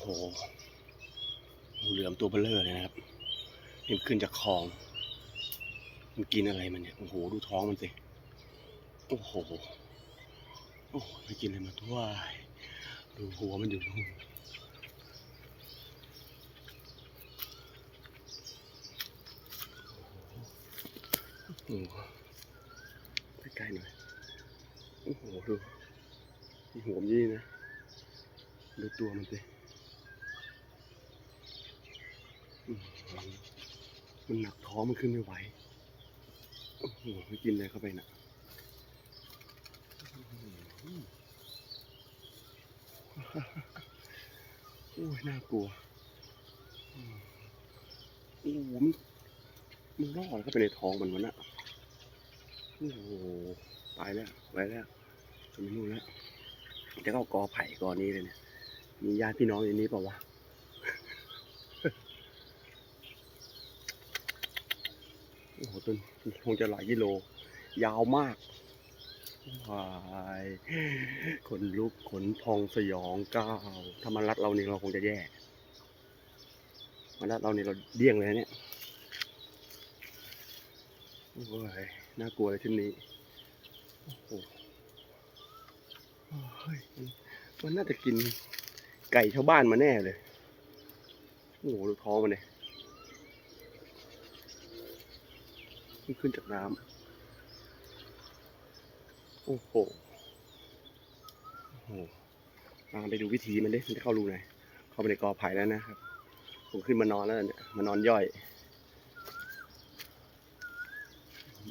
โหงูเหลือมตัวเบลเลอร์เลยนะครับนี่มันขึ้นจากคลอง มันกินอะไรมันเนี่ย โอ้โห ดูท้องมันสิ โอ้โห โอ้โหมันกินอะไรมาทั่วดูหัวมันอยู่นู่นโอ้โหใกล้ๆหน่อย โอ้โห ดูมีหัวมันยี่นะ ดูตัวมันสิอื้อหือ มันหนักท้องมันขึ้นไม่ไหวโอ้โหไม่กินอะไรเข้าไปน่ะอื้อหือโอ้ยน่ากลัวอืมโอ้โหมันมันรอดเข้าไปในท้องมันวะน่ะโอ้โหตายแล้วไปแล้วจะไปนู่นแล้วจะเข้ากอไผ่กอนี้เลยเนี่ยมีญาติพี่น้องอย่างนี้เปล่าวะ โอ้โหต้นคงจะหลายกิโล ยาวมากวายขนลุกขนพองสยองก้าวถ้ามันรัดเรานี่เราคงจะแย่มันรัดเรานี่เราเดี้ยงเลยเนี่ยโอ้ยน่ากลัวเลยที่นี้โอ้โหเฮ้ยมันน่าจะกินไก่ชาวบ้านมาแน่เลย โอ้โหดูท้องมันเลย เพิ่ขึ้นจากน้ำโอ้โหโอ้โหลองไปดูวิธีมันดิมันจะเข้ารูไหนเข้าไปในกอไผ่แล้วนะครับ ผมขึ้นมานอนแล้วเนี่ยมานอนย่อย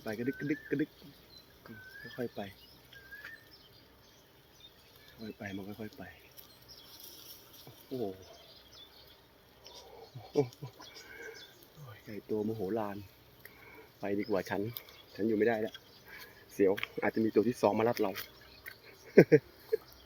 ไปกระดึกกระดึกกระดึกค่อยๆไปค่อยไปมันค่อยๆไป โอ้โหโอ้ยใหญ่โตมโหฬาร ไปดีกว่าฉัน ฉันอยู่ไม่ได้แล้ว เสียวอาจจะมีตัวที่สองมารัดเรา